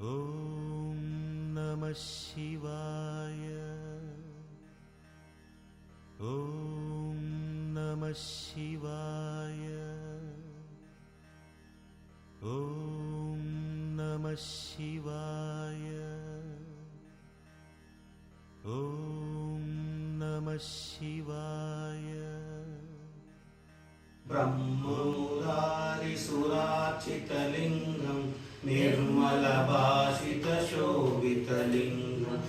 ॐ नमः शिवाय। ॐ नमः शिवाय। ॐ नमः शिवाय। ॐ नमः शिवाय। ब्रह्मोदारिसुरार्चितलिङ्गं निर्मलभासितशोभितलिङ्गं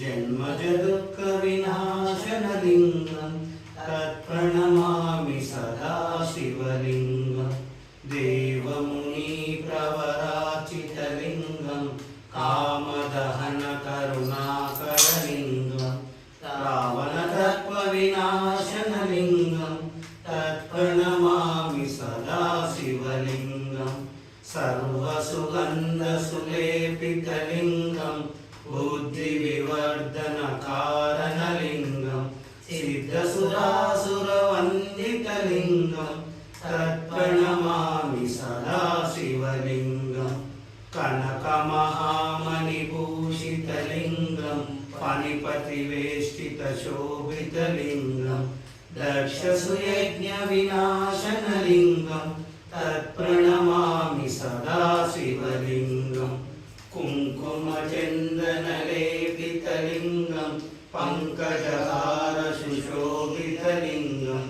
जन्मजदुःखविनाशनलिङ्गम् सर्वसुगन्धसुलेपितलिङ्गं बुद्धिविवर्धनकारणलिङ्गं सिद्धसुरासुरवन्दितलिङ्गं तत्प्रणमामि सदा शिवलिङ्गं कनकमहामणिभूषितलिङ्गं फणिपतिवेष्टितशोभितलिङ्गं दक्षसुयज्ञविनाशनलिङ्गं సదాశివలింగం కుంకుమచందనలేపితలింగం పంకజహార సుశోభితలింగం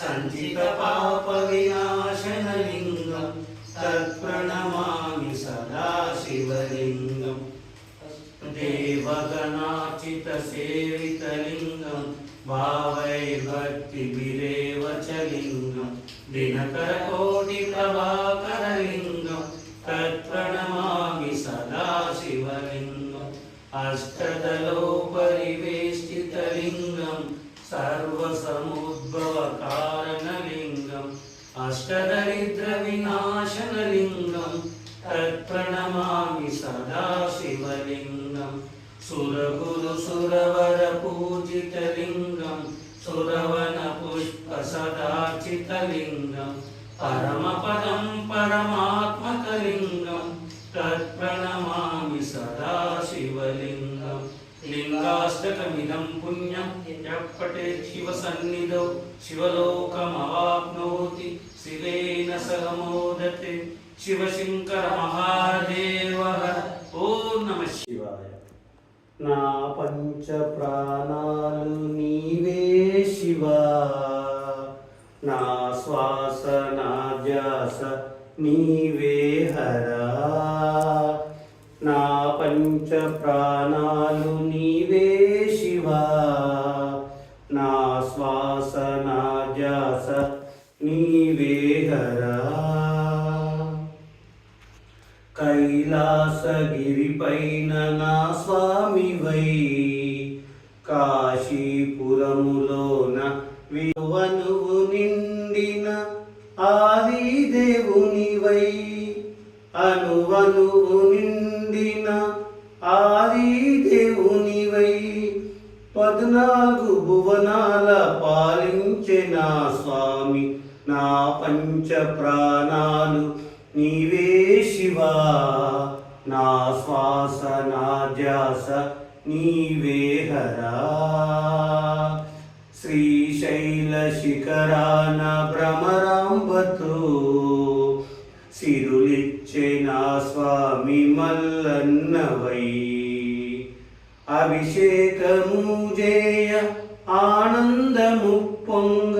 సంచిత పాప వినాశనలింగం తత్ప్రణమామి సదాశివలింగం దేవగణాచిత సేవితలింగం భావై భక్తి బిరేవచలింగం దినకరకోటి ప్రభాకరలింగం तत्प्रणमामि सदा शिवलिङ्गम् अष्टदलोपरिवेष्टितलिङ्गं सर्वसमुद्भवकारणलिङ्गम् अष्टदरिद्रविनाशनलिङ्गं तत्प्रणमामि सदा शिवलिङ्गं सुरगुरुसुरवरपूजितलिङ्गं सुरवनपुष्पसदाचितलिङ्गं परमपदं परमात्मकलिङ्गं తత్ప్రణమామి సదా శివలింగం లింగాష్టకమిదం పుణ్యం ఎప్పటే శివసన్నిధౌ శివలోకమవాప్నోతి శివేన సహమోదతే శివశంకర మహాదేవ ఓ నమ శివాయ నా పంచ ప్రాణాలు నీవే శివా నా శ్వాస నా ధ్యాస నీవే హరా పంచ ప్రాణాలు నీవే శివా. నా శ్వాస నా జాస నీవే హరా. కైలాసగిరిపైన నా స్వామివై. కాశీపురములోన వివనువు నిండిన ఆది దేవునివై అనువనువు నిండి పద్నాలుగు భువనాల పాలించే నా స్వామి. నా పంచ ప్రాణాలు నీవే శివా. నా శ్వాస నా ధ్యాస నీవే హరా. శ్రీశైల శిఖరాన భ్రమరాంబతో సిరులిచ్చే నా స్వామి మల్లన్నవై. అభిషేకము జేయ ఆనందము పొంగ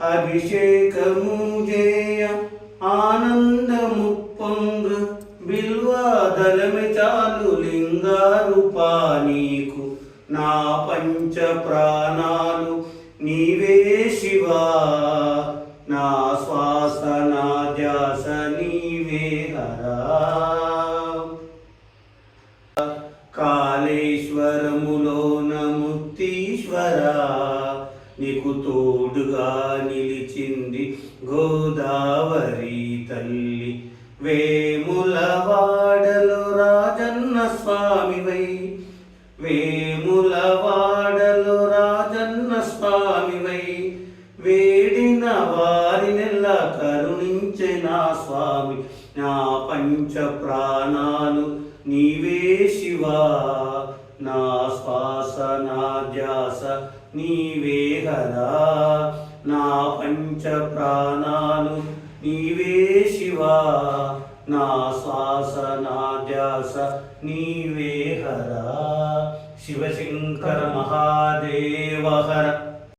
అభిషేకము జేయ ఆనందము పొంగ బిల్వాదలమి చాలు లింగారూపా నీకు. నా పంచ ప్రాణాలు నీవే కాళేశ్వరములోన ముక్తీశ్వర నీకు తోడుగా నిలిచింది గోదావరి తల్లి. వేముల వాడలు రాజన్న స్వామివై వేముల వాడలు రాజన్న స్వామివై. వేడిన వారినెల్ల కరుణించే నా స్వామి నా పంచ ప్రాణాలు నీవే శివ నా శ్వాస నా ధ్యాస నీవే హరా నా పంచ ప్రాణాలు నీవే శివ నా శ్వాస నా ధ్యాస నీవే హరా శివశంకర మహాదేవ హర